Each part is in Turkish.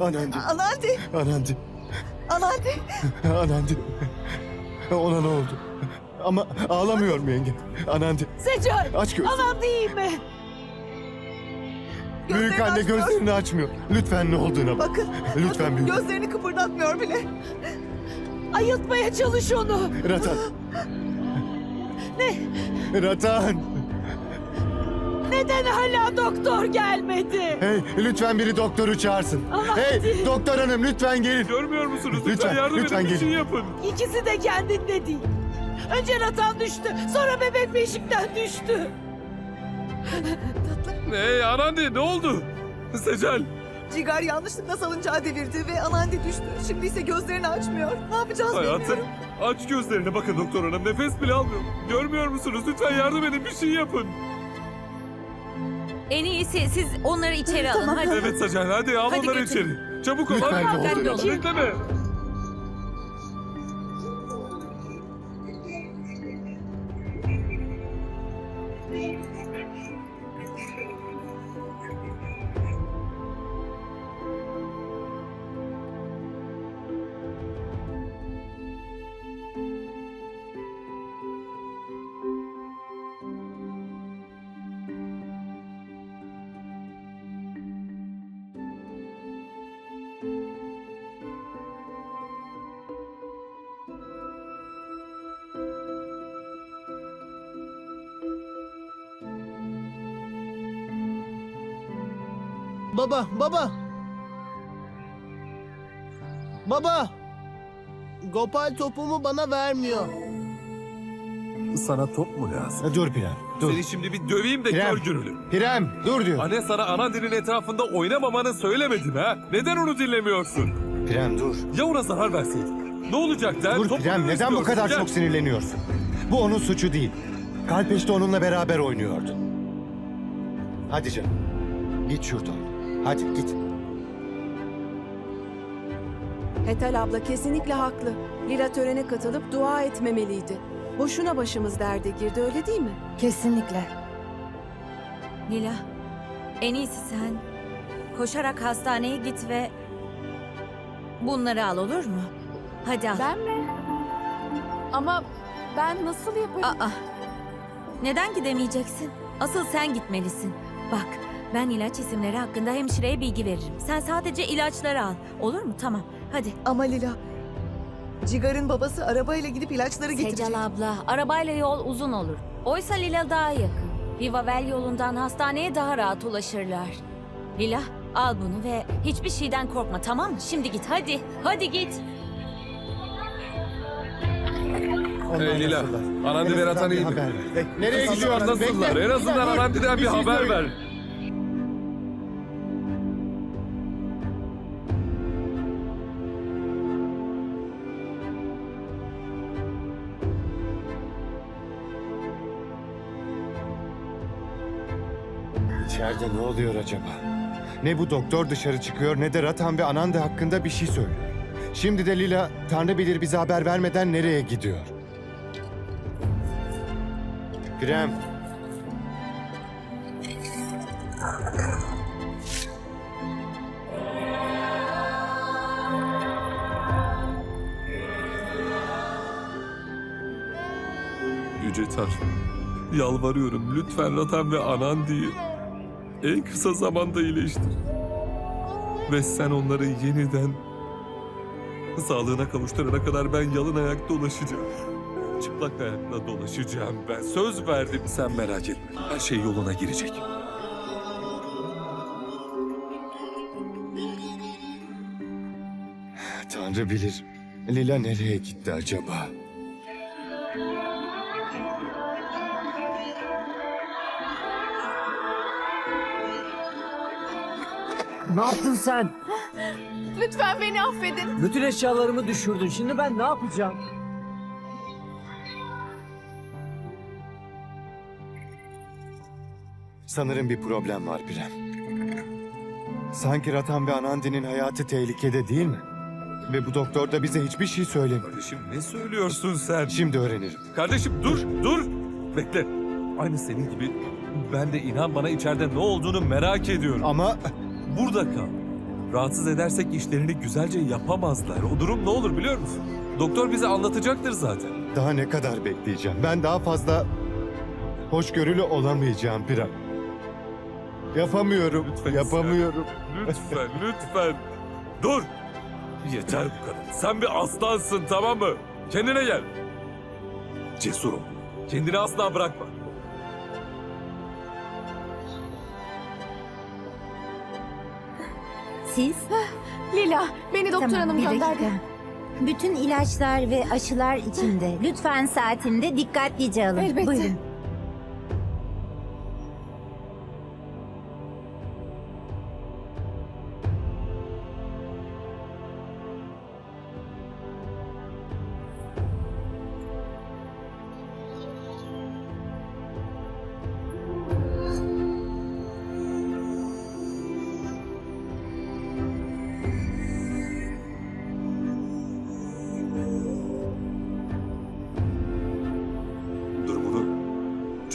Anandi. Anandi, Anandi. Anandi. Anandi. Ona ne oldu? Ama ağlamıyorum yenge. Anandi. Secal! Aç gözünü. Aman değil mi? Büyük Gözlerini anne açmıyor. gözlerini açmıyor. Lütfen ne olduğuna bak. Bakın, Lütfen bakın, büyük. gözlerini kıpırdatmıyor bile. Ayıltmaya çalış onu. Ratan. Ne? Ratan. Neden hala doktor gelmedi? Hey lütfen biri doktoru çağırsın. Ama hey hadi. doktor hanım lütfen gelin. Görmüyor musunuz? Lütfen, Lütfen, yardım lütfen edin bir şey gelin. yapın. İkisi de kendinde değil. Önce Ratan düştü, sonra bebek beşikten düştü. Hey Anandi ne oldu? Secel. Cigar yanlışlıkla salıncağı devirdi ve Anandi düştü. Şimdi ise gözlerini açmıyor. Ne yapacağız Hayatım bilmiyorum. aç gözlerini bakın doktor hanım nefes bile almıyor. Görmüyor musunuz? Lütfen yardım edin bir şey yapın. En iyisi siz onları içeri alın Tamam, hadi. Evet Secel hadi al Hadi onları götür. içeri. Çabuk ol. Lütfen hadi. ne olur. Dikkatli olun. Bekleme. Baba, baba. Baba. Gopal topumu bana vermiyor. Sana top mu lazım? Dur Pirem dur. Seni şimdi bir döveyim de Prem. gör gününü. Pirem dur diyor. Anne sana Anandi'nin etrafında oynamamanı söylemedim ha? Neden onu dinlemiyorsun? Pirem dur. Ya ona zarar verseydin? Ne olacak der? Dur Pirem neden bu kadar çok sinirleniyorsun? Bu onun suçu değil. Kalpeşte onunla beraber oynuyordu. Hadi canım. Git şuradan. Hadi git. Hetal abla kesinlikle haklı. Lila törene katılıp dua etmemeliydi. Boşuna başımız derde girdi öyle değil mi? Kesinlikle. Lila, en iyisi sen koşarak hastaneye git ve bunları al olur mu? Hadi al. Ben mi? Ama ben nasıl yaparım? Aa, neden gidemeyeceksin? Asıl sen gitmelisin. Bak, ben ilaç isimleri hakkında hemşireye bilgi veririm. Sen sadece ilaçları al. Olur mu? Tamam. Hadi. Ama Lila, Cigar'ın babası arabayla gidip ilaçları getirecek. Secal abla, arabayla yol uzun olur. Oysa Lila daha yakın. Vivavel yolundan hastaneye daha rahat ulaşırlar. Lila, al bunu ve hiçbir şeyden korkma tamam mı? Şimdi git hadi. Hadi git. Onlar Hey Lila, nasıllar? Anandi En ve azından Ratan bir iyi mi? haber ver. Nereye gidiyorsun? nasıllar? En azından. Anandi'den bir şey haber ver. İçeride ne oluyor acaba? Ne bu doktor dışarı çıkıyor ne de Ratan ve Ananda hakkında bir şey söylüyor. Şimdi de Lila Tanrı bilir bize haber vermeden nereye gidiyor? Prem. Yüce Tanrım, yalvarıyorum lütfen Ratan ve Anandi'yi en kısa zamanda iyileştir. Ve sen onları yeniden sağlığına kavuşturana kadar ben yalın ayak dolaşacağım. Çıplak ayakla dolaşacağım ben. Söz verdim sen merak etme. Her şey yoluna girecek. Tanrı bilir. Lila nereye gitti acaba? Ne yaptın sen? Lütfen beni affedin. Bütün eşyalarımı düşürdün. Şimdi ben ne yapacağım? Sanırım bir problem var Prem. Sanki Ratan ve Anandi'nin hayatı tehlikede değil mi? Ve bu doktor da bize hiçbir şey söylemiyor. Kardeşim ne söylüyorsun sen? Şimdi öğrenirim. Kardeşim dur, dur. Bekle. Aynı senin gibi ben de inan bana içeride ne olduğunu merak ediyorum. Ama Burada kal. Rahatsız edersek işlerini güzelce yapamazlar. O durum ne olur biliyor musun? Doktor bize anlatacaktır zaten. Daha ne kadar bekleyeceğim? Ben daha fazla hoşgörülü olamayacağım Pira. Yapamıyorum, Lütfen yapamıyorum. Lütfen, lütfen. Dur. Yeter bu kadar. Sen bir aslansın tamam mı? Kendine gel. Cesur ol. Kendini asla bırakma. Siz? Lila, beni doktor Tamam, hanım bir gönderdi. dakika. Bütün ilaçlar ve aşılar içinde. Lütfen saatinde dikkatlice alın. Elbette. Buyurun.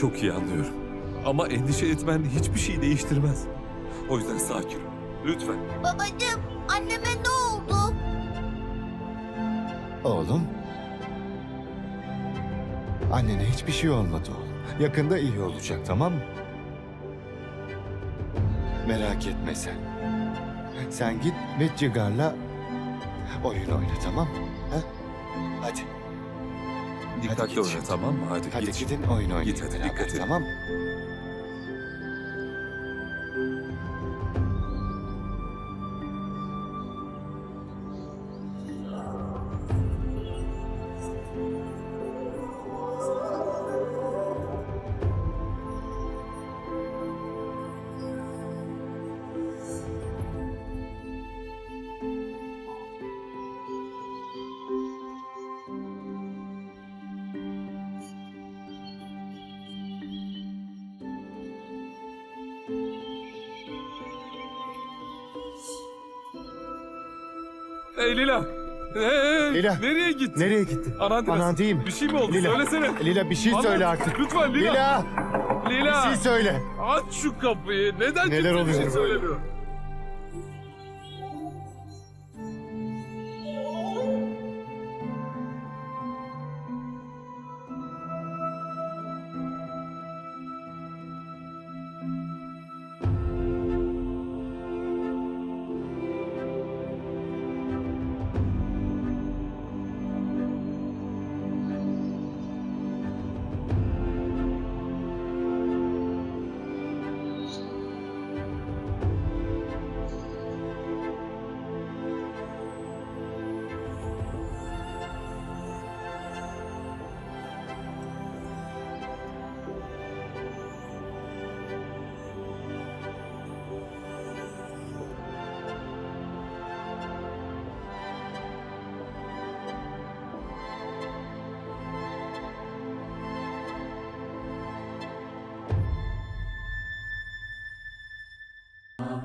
Çok iyi anlıyorum. Ama endişe etmen hiçbir şey değiştirmez. O yüzden sakin ol. Lütfen. Babacığım, anneme ne oldu? Oğlum. Annene hiçbir şey olmadı oğlum. Yakında iyi olacak tamam mı? Merak etme sen. Sen git ve Cigar'la oyun oyna tamam mı? Ha? Hadi. Dikkatli git oyna tamam mı? Hadi, Hadi git. gidin oyun oynayın Git hadi, beraber, dikkat et. tamam mı? Nereye gittin? Nereye gittin? Anan biraz. Anan değil mi? Bir şey mi oldu? Lila. Söylesene. Lila bir şey Anlat. söyle artık. Lütfen Lila. Lila Lila. bir şey söyle. Aç şu kapıyı. Neden Neler kimse bir şey oluyor? söylemiyor?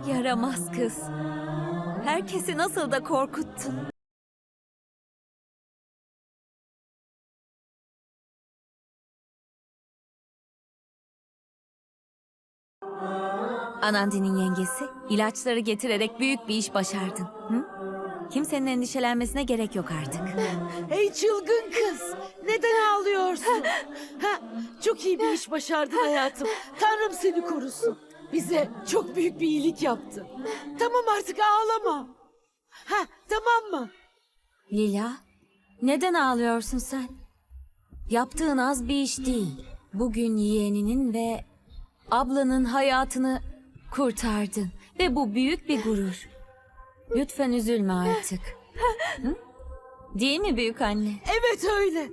Yaramaz kız. Herkesi nasıl da korkuttun. Anandi'nin yengesi, ilaçları getirerek büyük bir iş başardın. Hı? Kimsenin endişelenmesine gerek yok artık. Hey çılgın kız. Neden ağlıyorsun? ha, çok iyi bir iş başardın hayatım. Tanrım seni korusun. Bize çok büyük bir iyilik yaptın. Tamam artık ağlama. Ha, tamam mı? Lila, neden ağlıyorsun sen? Yaptığın az bir iş değil. Bugün yeğeninin ve ablanın hayatını kurtardın. Ve bu büyük bir gurur. Lütfen üzülme artık. Hı? Değil mi büyük anne? Evet öyle.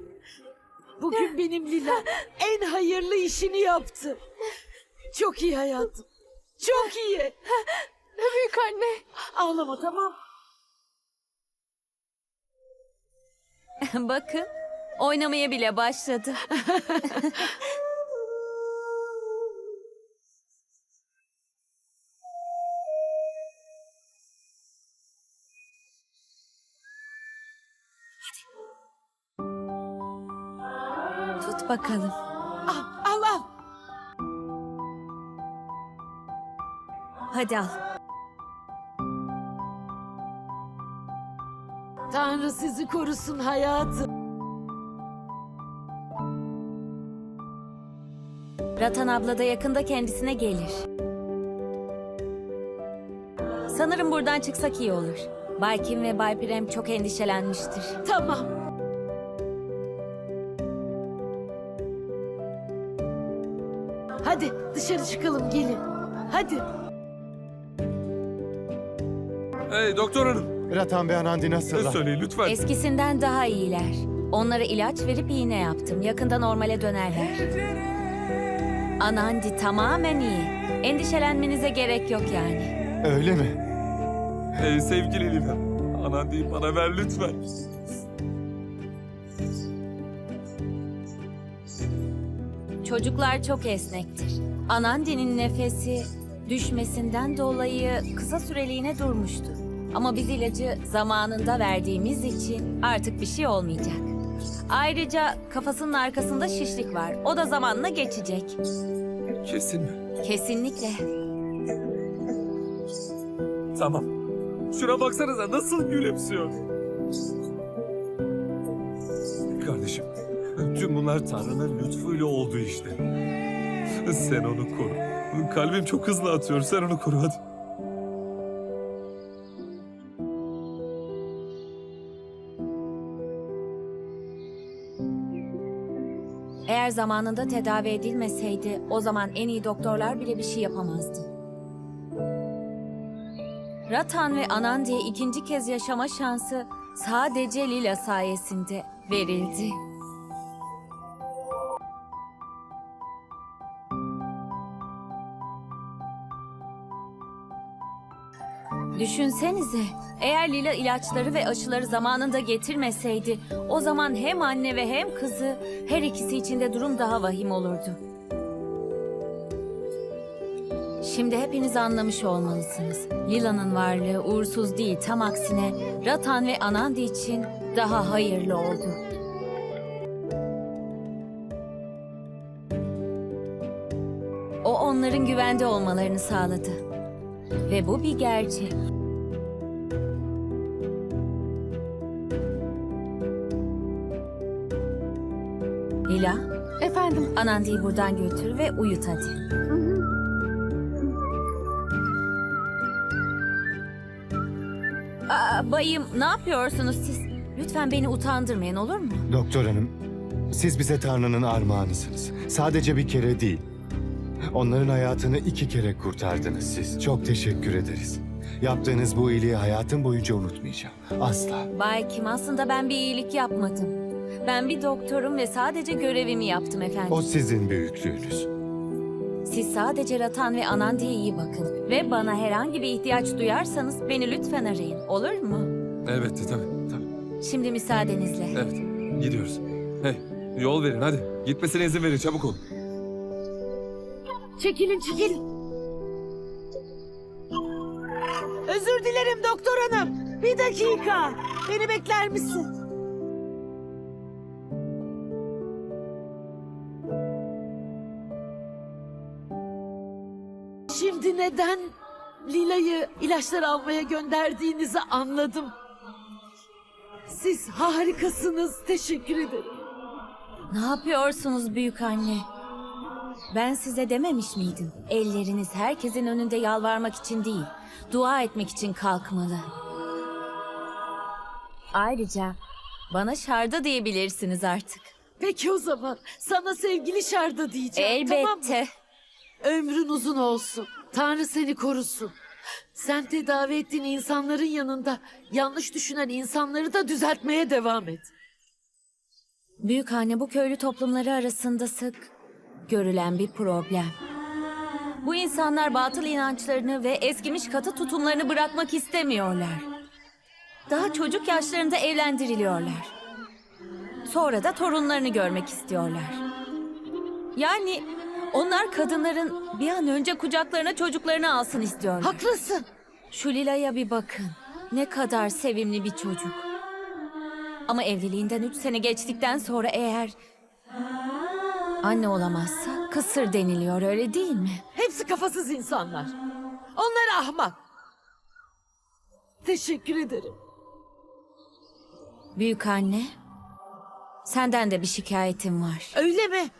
Bugün benim Lila en hayırlı işini yaptı. Çok iyi hayatım. Çok iyi. Büyük anne. Ağlama tamam. Bakın, oynamaya bile başladı. Tut bakalım. Hadi al. Tanrı sizi korusun hayatım. Ratan abla da yakında kendisine gelir. Sanırım buradan çıksak iyi olur. Bay Kim ve Bay Prem çok endişelenmiştir. Tamam. Hadi dışarı çıkalım gelin. Hadi. Hey doktor hanım. Ratan ve Anandi nasıl? Söyleyin lütfen. Eskisinden daha iyiler. Onlara ilaç verip iğne yaptım. Yakında normale dönerler. Anandi tamamen iyi. Endişelenmenize gerek yok yani. Öyle mi? Hey sevgili Lila. Anan deyip bana ver lütfen. Çocuklar çok esnektir. Anandi'nin nefesi düşmesinden dolayı kısa süreliğine durmuştu. Ama biz ilacı zamanında verdiğimiz için artık bir şey olmayacak. Ayrıca kafasının arkasında şişlik var. O da zamanla geçecek. Kesin mi? Kesinlikle. Tamam. Şuna baksanıza nasıl gülümsüyor. Kardeşim, tüm bunlar Tanrı'nın lütfuyla oldu işte. Sen onu koru. Kalbim çok hızlı atıyor. Sen onu koru hadi. Eğer zamanında tedavi edilmeseydi o zaman en iyi doktorlar bile bir şey yapamazdı. Ratan ve Anandi'ye ikinci kez yaşama şansı sadece Lila sayesinde verildi. Düşünsenize, eğer Lila ilaçları ve aşıları zamanında getirmeseydi, o zaman hem anne ve hem kızı her ikisi için de durum daha vahim olurdu. Şimdi hepiniz anlamış olmalısınız. Lila'nın varlığı uğursuz değil, tam aksine Ratan ve Anandi için daha hayırlı oldu. O onların güvende olmalarını sağladı. Ve bu bir gerçek. Lila, Efendim, Anandi'yi buradan götür ve uyut hadi. Aa, bayım, ne yapıyorsunuz siz? Lütfen beni utandırmayın olur mu? Doktor hanım, siz bize Tanrı'nın armağanısınız. Sadece bir kere değil. Onların hayatını iki kere kurtardınız siz. Çok teşekkür ederiz. Yaptığınız bu iyiliği hayatım boyunca unutmayacağım. Asla. Bay Kim, aslında ben bir iyilik yapmadım. Ben bir doktorum ve sadece görevimi yaptım efendim. O sizin büyüklüğünüz. Siz sadece Ratan ve Anandi'ye iyi bakın. Ve bana herhangi bir ihtiyaç duyarsanız beni lütfen arayın. Olur mu? Evet tabii tabii. Şimdi müsaadenizle. Evet gidiyoruz. Hey yol verin hadi. Gitmesine izin verin çabuk olun. Çekilin çekilin. Özür dilerim doktor hanım. Bir dakika. Beni bekler misin? Şimdi neden Lila'yı ilaçlar almaya gönderdiğinizi anladım. Siz harikasınız. Teşekkür ederim. Ne yapıyorsunuz büyük anne? Ben size dememiş miydim? Elleriniz herkesin önünde yalvarmak için değil, dua etmek için kalkmalı. Ayrıca bana şarda diyebilirsiniz artık. Peki o zaman sana sevgili Şarda diyeceğim. Tamam mı? Elbette. Ömrün uzun olsun. Tanrı seni korusun. Sen tedavi ettiğin insanların yanında yanlış düşünen insanları da düzeltmeye devam et. Büyük anne bu köylü toplumları arasında sık görülen bir problem. Bu insanlar batıl inançlarını ve eskimiş katı tutumlarını bırakmak istemiyorlar. Daha çocuk yaşlarında evlendiriliyorlar. Sonra da torunlarını görmek istiyorlar. Yani onlar kadınların bir an önce kucaklarına çocuklarını alsın istiyorlar. Haklısın. Şu Lila'ya bir bakın. Ne kadar sevimli bir çocuk. Ama evliliğinden üç sene geçtikten sonra eğer... Anne olamazsa kısır deniliyor öyle değil mi? Hepsi kafasız insanlar. Onlar ahmak. Teşekkür ederim. Büyük anne, senden de bir şikayetim var. Öyle mi?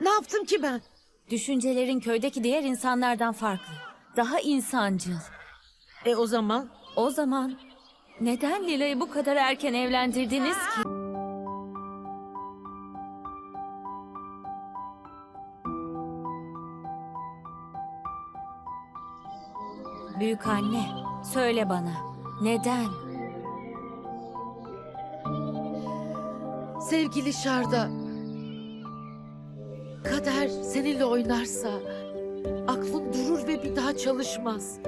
Ne yaptım ki ben? Düşüncelerin köydeki diğer insanlardan farklı. Daha insancıl. E o zaman O zaman neden Lila'yı bu kadar erken evlendirdiniz ki? Büyük anne, söyle bana. Neden? sevgili Şarda. Kader seninle oynarsa aklın durur ve bir daha çalışmaz.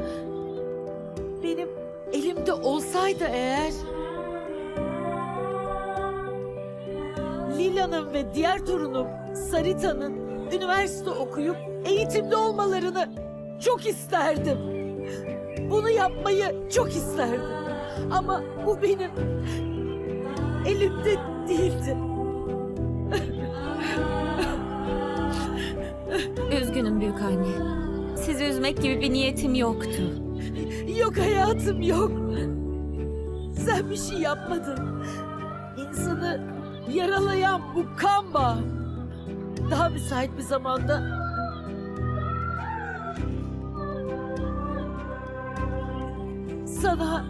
Benim elimde olsaydı eğer Lila'nın ve diğer torunum Sarita'nın üniversite okuyup eğitimde olmalarını çok isterdim. Bunu yapmayı çok isterdim. Ama bu benim elimde değildi. Üzgünüm büyük anne. Sizi üzmek gibi bir niyetim yoktu. Yok hayatım yok. Sen bir şey yapmadın. İnsanı yaralayan bu kan bağı. Daha müsait bir zamanda sana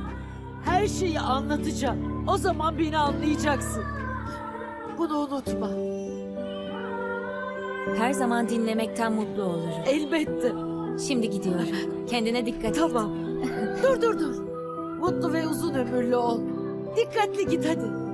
her şeyi anlatacağım. O zaman beni anlayacaksın. Bunu unutma. Her zaman dinlemekten mutlu olurum. Elbette. Şimdi gidiyorum. Kendine dikkat et. Tamam. dur dur dur. Mutlu ve uzun ömürlü ol. Dikkatli git hadi.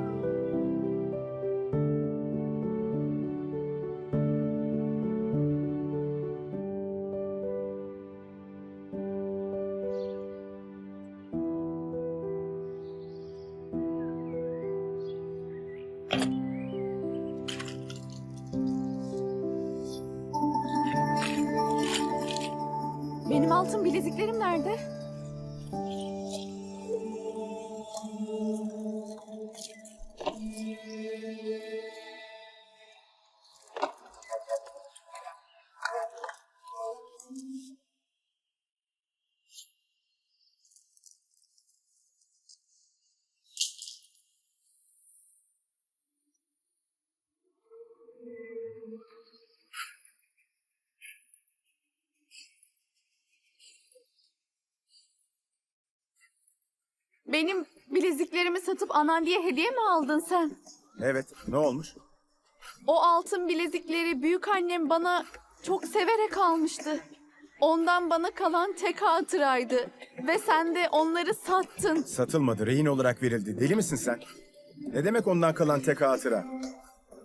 Benim bileziklerimi satıp anan diye hediye mi aldın sen? Evet, ne olmuş? O altın bilezikleri büyük annem bana çok severek almıştı. Ondan bana kalan tek hatıraydı. Ve sen de onları sattın. Satılmadı, rehin olarak verildi. Deli misin sen? Ne demek ondan kalan tek hatıra?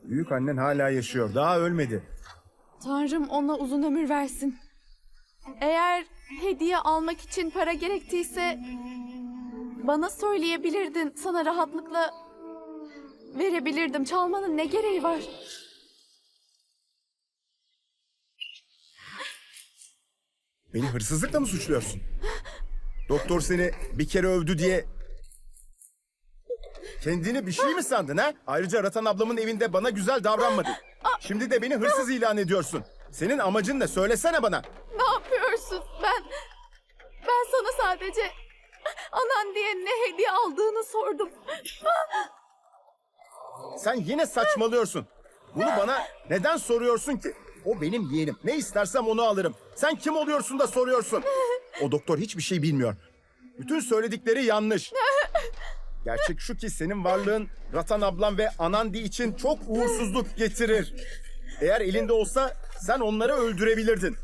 Büyük annen hala yaşıyor, daha ölmedi. Tanrım ona uzun ömür versin. Eğer hediye almak için para gerektiyse bana söyleyebilirdin. Sana rahatlıkla verebilirdim. Çalmanın ne gereği var? Beni hırsızlıkla mı suçluyorsun? Doktor seni bir kere övdü diye... Kendini bir şey mi sandın ha? Ayrıca Ratan ablamın evinde bana güzel davranmadın. Şimdi de beni hırsız ilan ediyorsun. Senin amacın ne? Söylesene bana. Ne yapıyorsun? Ben ben sana sadece anan diye ne hediye aldığını sordum. Sen yine saçmalıyorsun. Bunu bana neden soruyorsun ki? O benim yeğenim. Ne istersem onu alırım. Sen kim oluyorsun da soruyorsun? O doktor hiçbir şey bilmiyor. Bütün söyledikleri yanlış. Gerçek şu ki senin varlığın Ratan ablam ve Anandi için çok uğursuzluk getirir. Eğer elinde olsa sen onları öldürebilirdin.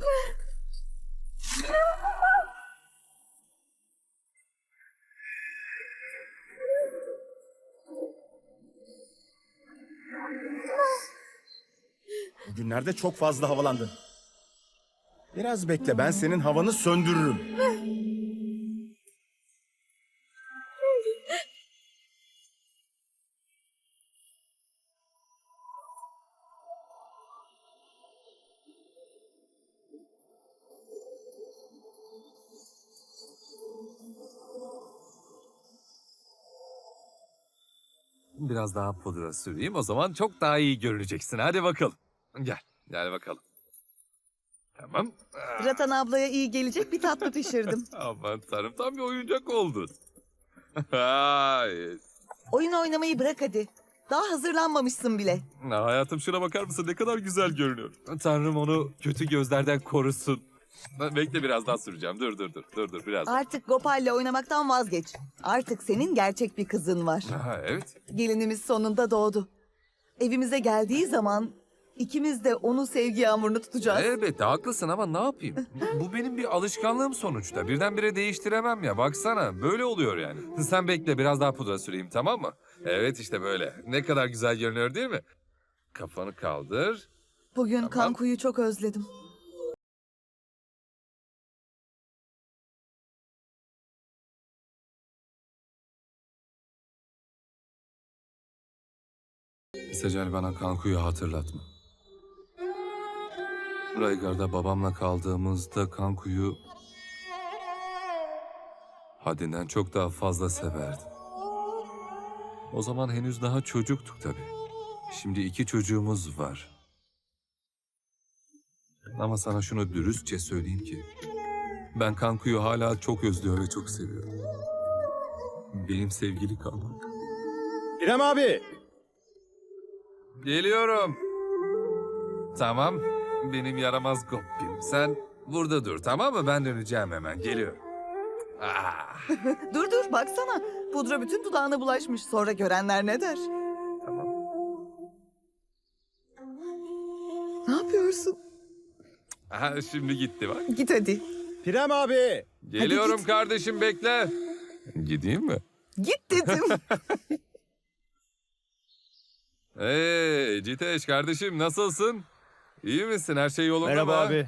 Bugünlerde çok fazla havalandın. Biraz bekle ben senin havanı söndürürüm. Biraz daha pudra süreyim o zaman çok daha iyi görüneceksin. Hadi bakalım. Gel, gel bakalım. Tamam. Ratan ablaya iyi gelecek bir tatlı pişirdim. Aman tanrım tam bir oyuncak oldun. Hayır. Oyun oynamayı bırak hadi. Daha hazırlanmamışsın bile. Ya hayatım şuna bakar mısın? Ne kadar güzel görünüyor. Tanrım onu kötü gözlerden korusun. Ben bekle biraz daha süreceğim. Dur dur dur. Dur dur biraz. Artık Gopal'le oynamaktan vazgeç. Artık senin gerçek bir kızın var. Ha, evet. Gelinimiz sonunda doğdu. Evimize geldiği zaman ikimiz de onun sevgi yağmurunu tutacağız. Elbette haklısın ama ne yapayım? Bu benim bir alışkanlığım sonuçta. Birdenbire değiştiremem ya. Baksana böyle oluyor yani. Sen bekle biraz daha pudra süreyim tamam mı? Evet işte böyle. Ne kadar güzel görünüyor değil mi? Kafanı kaldır. Bugün Tamam. Kanku'yu çok özledim. Secel bana Kanku'yu hatırlatma. Raygar'da babamla kaldığımızda Kanku'yu haddinden çok daha fazla severdim. O zaman henüz daha çocuktuk tabii. Şimdi iki çocuğumuz var. Ama sana şunu dürüstçe söyleyeyim ki... Ben Kanku'yu hala çok özlüyor ve çok seviyorum. Benim sevgili Kanku. İrem abi. Geliyorum. Tamam. Benim yaramaz Goppim. Sen burada dur tamam mı? Ben döneceğim hemen. Geliyorum. Ah, Dur dur baksana. Pudra bütün dudağına bulaşmış. Sonra görenler ne der? tamam. Ne yapıyorsun? Aha, şimdi gitti bak. Git hadi. İrem abi. Geliyorum git. kardeşim bekle. Gideyim mi? Git dedim. Hey Citeş kardeşim nasılsın? İyi misin? Her şey yolunda Merhaba mı? abi.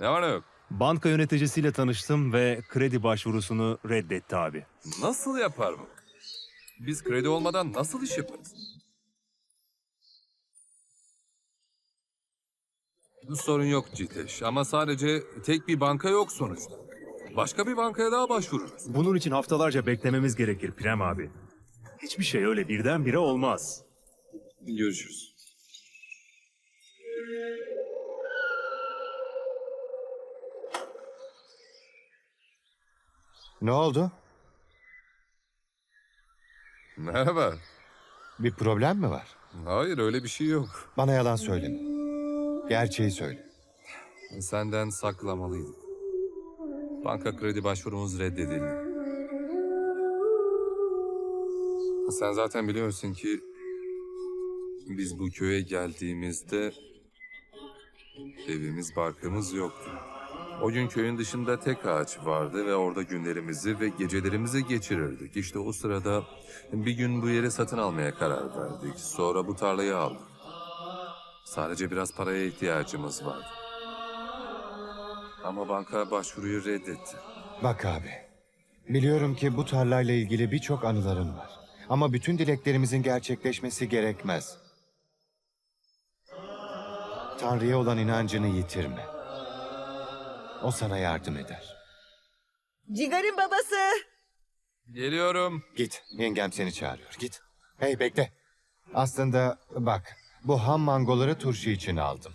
Ne var ne yok? Banka yöneticisiyle tanıştım ve kredi başvurusunu reddetti abi. Nasıl yapar bu? Biz kredi olmadan nasıl iş yaparız? Sorun yok Citeş ama sadece tek bir banka yok sonuçta. Başka bir bankaya daha başvururuz. Bunun için haftalarca beklememiz gerekir Prem abi. Hiçbir şey öyle birdenbire olmaz. Görüşürüz. Ne oldu? Merhaba. Bir problem mi var? Hayır öyle bir şey yok. Bana yalan söyleme. Gerçeği söyle. Senden saklamalıydım. Banka kredi başvurumuz reddedildi. Sen zaten biliyorsun ki biz bu köye geldiğimizde evimiz barkımız yoktu. O gün köyün dışında tek ağaç vardı ve orada günlerimizi ve gecelerimizi geçirirdik. İşte o sırada bir gün bu yeri satın almaya karar verdik. Sonra bu tarlayı aldık. Sadece biraz paraya ihtiyacımız vardı. Ama banka başvuruyu reddetti. Bak abi. Biliyorum ki bu tarlayla ilgili birçok anıların var. Ama bütün dileklerimizin gerçekleşmesi gerekmez. Tanrı'ya olan inancını yitirme. O sana yardım eder. Cigar'ın babası. Geliyorum. Git, yengem seni çağırıyor. Git. Hey bekle. Aslında bak, bu ham mangoları turşu için aldım.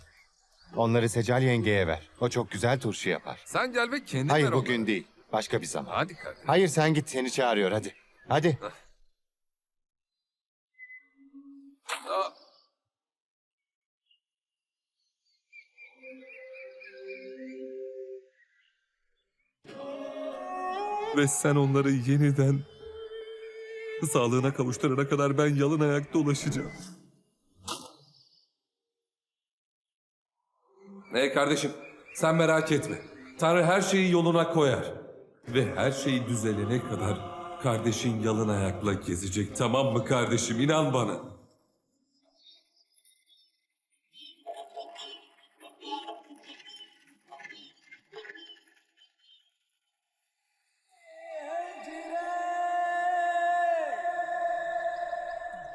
Onları Secal yengeye ver. O çok güzel turşu yapar. Sen gel ve kendin Hayır ver bugün onları. değil. Başka bir zaman. Hadi kardeşim. Hayır sen git seni çağırıyor hadi. Hadi. Ve sen onları yeniden sağlığına kavuşturana kadar ben yalın ayak dolaşacağım. Hey kardeşim, sen merak etme. Tanrı her şeyi yoluna koyar. Ve her şey düzelene kadar kardeşin yalın ayakla gezecek. Tamam mı kardeşim? İnan bana.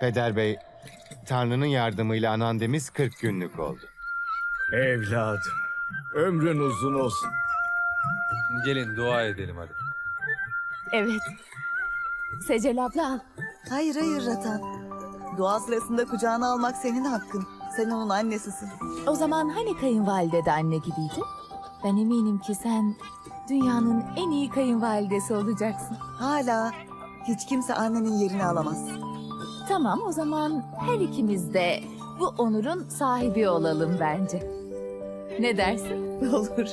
Peder Bey, Tanrı'nın yardımıyla anandemiz 40 günlük oldu. Evladım, ömrün uzun olsun. Gelin dua edelim hadi. Evet. Secel abla. Hayır hayır Ratan. Dua sırasında kucağına almak senin hakkın. Sen onun annesisin. O zaman hani kayınvalide de anne gibiydi? Ben eminim ki sen dünyanın en iyi kayınvalidesi olacaksın. Hala hiç kimse annenin yerini alamaz. Tamam o zaman her ikimiz de bu onurun sahibi olalım bence. Ne dersin? Olur.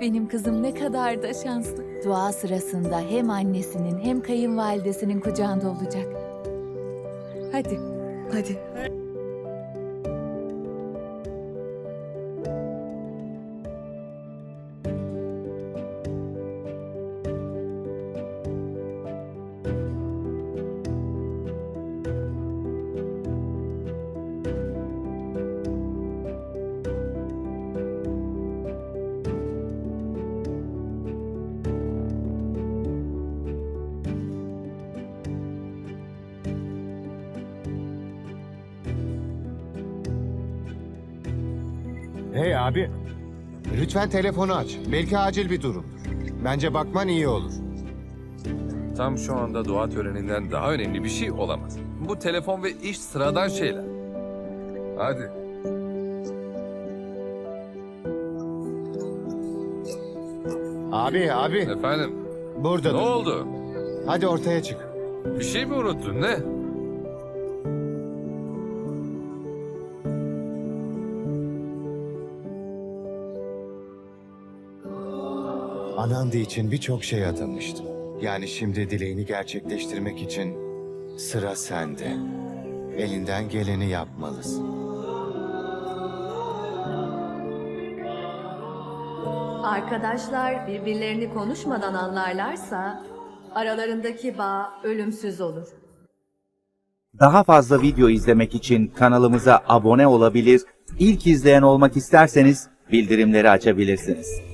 Benim kızım ne kadar da şanslı. Dua sırasında hem annesinin hem kayınvalidesinin kucağında olacak. Hadi. Hadi. Lütfen telefonu aç. Belki acil bir durumdur. Bence bakman iyi olur. Tam şu anda dua töreninden daha önemli bir şey olamaz. Bu telefon ve iş sıradan şeyler. Hadi. Abi abi. Efendim, Burada ne dur. oldu? Hadi ortaya çık. Bir şey mi unuttun, ne? Anandi için birçok şey adamıştım. Yani şimdi dileğini gerçekleştirmek için sıra sende. Elinden geleni yapmalısın. Arkadaşlar birbirlerini konuşmadan anlarlarsa aralarındaki bağ ölümsüz olur. Daha fazla video izlemek için kanalımıza abone olabilir, ilk izleyen olmak isterseniz bildirimleri açabilirsiniz.